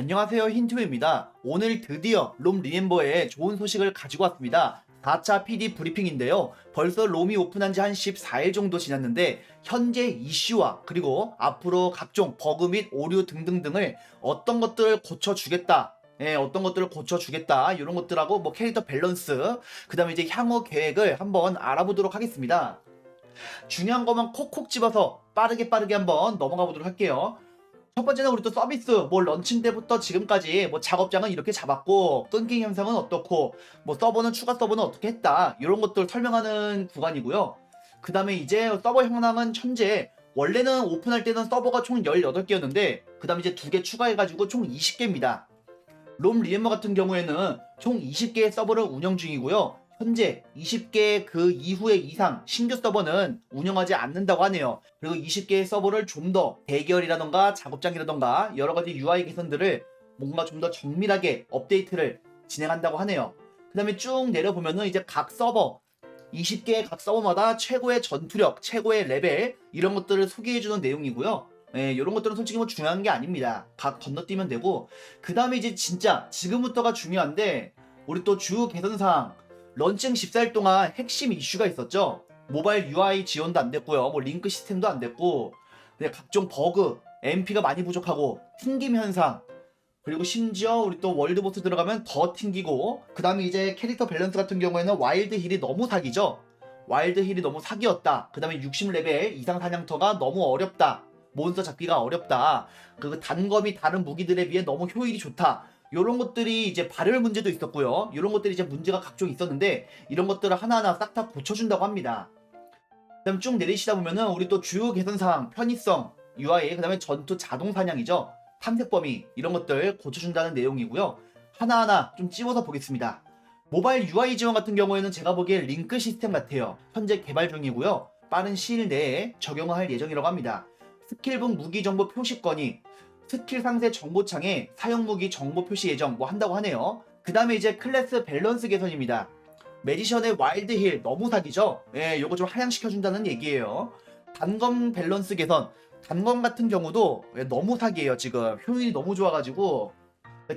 안녕하세요 힌트입니다. 오늘 드디어 롬 리멤버에 좋은 소식을 가지고 왔습니다. 4차 PD 브리핑인데요. 벌써 롬이 오픈한 지 한 14일 정도 지났는데 현재 이슈와 그리고 앞으로 각종 버그 및 오류 등등등을 어떤 것들을 고쳐주겠다. 예, 어떤 것들을 고쳐주겠다. 이런 것들하고 뭐 캐릭터 밸런스, 그 다음에 이제 향후 계획을 한번 알아보도록 하겠습니다. 중요한 것만 콕콕 집어서 빠르게 빠르게 한번 넘어가 보도록 할게요. 첫 번째는 우리 또 서비스 뭐 런칭 때부터 지금까지 뭐 작업장은 이렇게 잡았고 끊김 현상은 어떻고 뭐 서버는 추가 서버는 어떻게 했다 이런 것들 설명하는 구간이고요. 그 다음에 이제 서버 현황은 현재 원래는 오픈할 때는 서버가 총 18개였는데 그 다음에 이제 두 개 추가해가지고 총 20개입니다. 롬 리엠머 같은 경우에는 총 20개의 서버를 운영 중이고요. 현재 20개 그 이후에 이상 신규 서버는 운영하지 않는다고 하네요. 그리고 20개의 서버를 좀 더 대결이라던가 작업장이라던가 여러 가지 UI 개선들을 뭔가 좀 더 정밀하게 업데이트를 진행한다고 하네요. 그 다음에 쭉 내려보면은 이제 각 서버 20개의 각 서버마다 최고의 전투력, 최고의 레벨 이런 것들을 소개해주는 내용이고요. 예, 이런 것들은 솔직히 뭐 중요한 게 아닙니다. 각 건너뛰면 되고 그 다음에 이제 진짜 지금부터가 중요한데 우리 또 주 개선사항 런칭 14일 동안 핵심 이슈가 있었죠. 모바일 UI 지원도 안 됐고요. 뭐 링크 시스템도 안 됐고 근데 각종 버그, MP가 많이 부족하고 튕김 현상 그리고 심지어 우리 또 월드보스 들어가면 더 튕기고 그 다음에 이제 캐릭터 밸런스 같은 경우에는 와일드 힐이 너무 사기죠. 와일드 힐이 너무 사기였다. 그 다음에 60레벨 이상 사냥터가 너무 어렵다. 몬스터 잡기가 어렵다. 그 단검이 다른 무기들에 비해 너무 효율이 좋다. 이런 것들이 이제 발열 문제도 있었고요. 이런 것들이 이제 문제가 각종 있었는데 이런 것들을 하나하나 싹 다 고쳐준다고 합니다. 그다음 쭉 내리시다 보면은 우리 또 주요 개선 사항, 편의성, UI, 그다음에 전투 자동 사냥이죠. 탐색 범위 이런 것들 고쳐준다는 내용이고요. 하나하나 좀 찝어서 보겠습니다. 모바일 UI 지원 같은 경우에는 제가 보기에 링크 시스템 같아요. 현재 개발 중이고요. 빠른 시일 내에 적용할 예정이라고 합니다. 스킬북 무기 정보 표시 건의, 스킬 상세 정보창에 사용 무기 정보 표시 예정 뭐 한다고 하네요. 그 다음에 이제 클래스 밸런스 개선입니다. 매지션의 와일드 힐 너무 사기죠? 예, 요거 좀 하향시켜준다는 얘기예요. 단검 밸런스 개선. 단검 같은 경우도 예, 너무 사기예요, 지금. 효율이 너무 좋아가지고.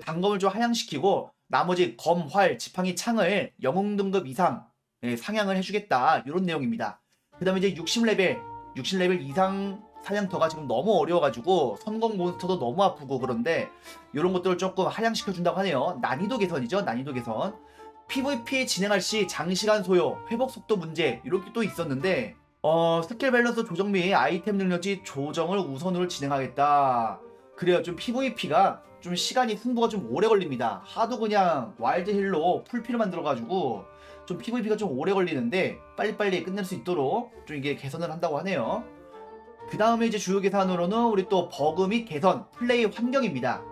단검을 좀 하향시키고, 나머지 검, 활, 지팡이, 창을 영웅 등급 이상 예, 상향을 해주겠다. 이런 내용입니다. 그 다음에 이제 60레벨, 60레벨 이상 사냥터가 지금 너무 어려워가지고 선공 몬스터도 너무 아프고 그런데 이런 것들을 조금 하향시켜준다고 하네요. 난이도 개선이죠. 난이도 개선. PVP 진행할 시 장시간 소요, 회복 속도 문제 이렇게 또 있었는데 어 스킬 밸런스 조정 및 아이템 능력치 조정을 우선으로 진행하겠다. 그래요. 좀 PVP가 좀 시간이 승부가 좀 오래 걸립니다. 하도 그냥 와일드 힐로 풀피를 만들어가지고 좀 PVP가 좀 오래 걸리는데 빨리빨리 끝낼 수 있도록 좀 이게 개선을 한다고 하네요. 그 다음에 이제 주요 개선으로는 우리 또 버그 및 개선, 플레이 환경입니다.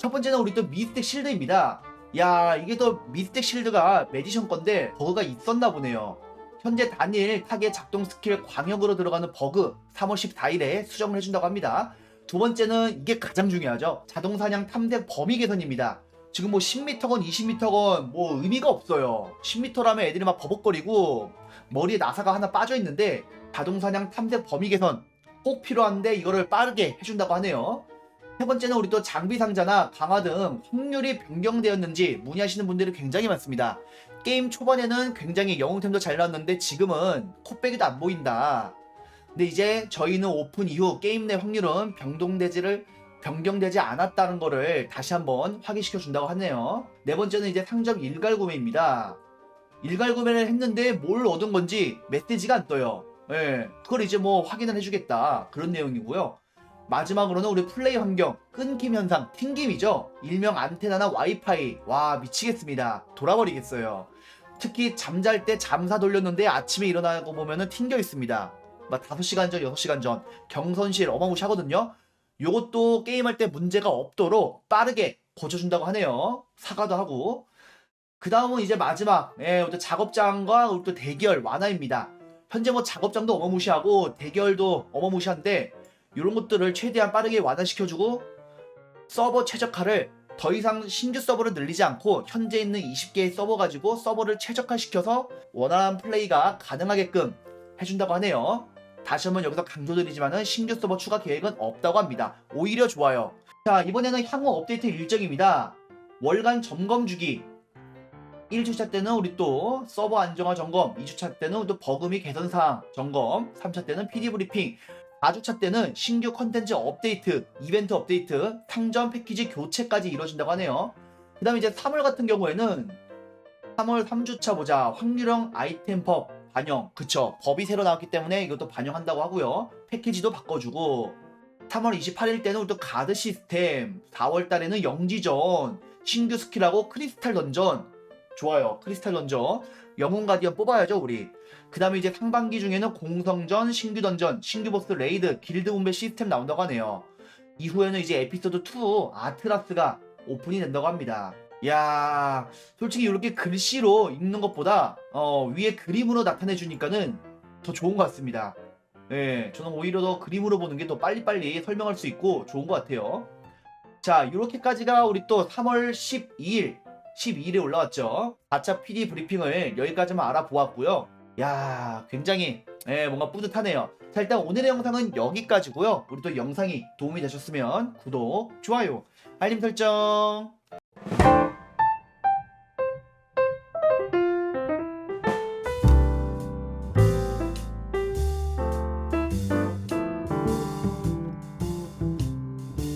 첫 번째는 우리 또 미스텍 실드입니다. 야, 이게 또 미스텍 실드가 매지션 건데 버그가 있었나 보네요. 현재 단일 타겟 작동 스킬 광역으로 들어가는 버그 3월 14일에 수정을 해준다고 합니다. 두 번째는 이게 가장 중요하죠. 자동 사냥 탐색 범위 개선입니다. 지금 뭐 10m건 20m건 뭐 의미가 없어요. 10m라면 애들이 막 버벅거리고 머리에 나사가 하나 빠져 있는데 자동 사냥 탐색 범위 개선 꼭 필요한데 이거를 빠르게 해준다고 하네요. 세 번째는 우리 또 장비 상자나 강화 등 확률이 변경되었는지 문의하시는 분들이 굉장히 많습니다. 게임 초반에는 굉장히 영웅템도 잘 나왔는데 지금은 콧배기도 안 보인다. 근데 이제 저희는 오픈 이후 게임 내 확률은 변동되지를 변경되지 않았다는 거를 다시 한번 확인시켜 준다고 하네요. 네 번째는 이제 상점 일괄 구매입니다. 일괄 구매를 했는데 뭘 얻은 건지 메시지가 안 떠요. 예, 그걸 이제 뭐 확인을 해주겠다 그런 내용이고요. 마지막으로는 우리 플레이 환경 끊김 현상 튕김이죠. 일명 안테나나 와이파이 와 미치겠습니다. 돌아버리겠어요. 특히 잠잘 때 잠사 돌렸는데 아침에 일어나고 보면은 튕겨 있습니다. 막 5시간 전, 6시간 전 경선실 어마무시하거든요. 요것도 게임할 때 문제가 없도록 빠르게 고쳐준다고 하네요. 사과도 하고. 그 다음은 이제 마지막, 예, 또 작업장과 우리 또 대결 완화입니다. 현재 뭐 작업장도 어마무시하고 대결도 어마무시한데 이런 것들을 최대한 빠르게 완화시켜주고 서버 최적화를 더 이상 신규 서버를 늘리지 않고 현재 있는 20개의 서버 가지고 서버를 최적화시켜서 원활한 플레이가 가능하게끔 해준다고 하네요. 다시 한번 여기서 강조드리지만은 신규 서버 추가 계획은 없다고 합니다. 오히려 좋아요. 자, 이번에는 향후 업데이트 일정입니다. 월간 점검 주기. 1주차 때는 우리 또 서버 안정화 점검, 2주차 때는 또및 개선 사항 점검, 3차 때는 PD 브리핑, 4주차 때는 신규 컨텐츠 업데이트, 이벤트 업데이트, 상점 패키지 교체까지 이루어진다고 하네요. 그 다음에 이제 3월 같은 경우에는 3월 3주차 보자. 확률형 아이템법 반영. 그쵸. 법이 새로 나왔기 때문에 이것도 반영한다고 하고요. 패키지도 바꿔주고 3월 28일 때는 또 가드 시스템, 4월 달에는 영지전, 신규 스킬하고 크리스탈 던전. 좋아요. 크리스탈 던전. 영웅 가디언 뽑아야죠, 우리. 그 다음에 이제 상반기 중에는 공성전, 신규 던전, 신규 보스 레이드, 길드 분배 시스템 나온다고 하네요. 이후에는 이제 에피소드 2 아트라스가 오픈이 된다고 합니다. 야, 솔직히 이렇게 글씨로 읽는 것보다 어, 위에 그림으로 나타내 주니까는 더 좋은 것 같습니다. 예, 저는 오히려 더 그림으로 보는 게 더 빨리빨리 설명할 수 있고 좋은 것 같아요. 자, 이렇게까지가 우리 또 3월 12일, 12일에 올라왔죠. 4차 PD 브리핑을 여기까지만 알아보았고요. 야, 굉장히 예, 뭔가 뿌듯하네요. 자, 일단 오늘의 영상은 여기까지고요. 우리 또 영상이 도움이 되셨으면 구독, 좋아요, 알림 설정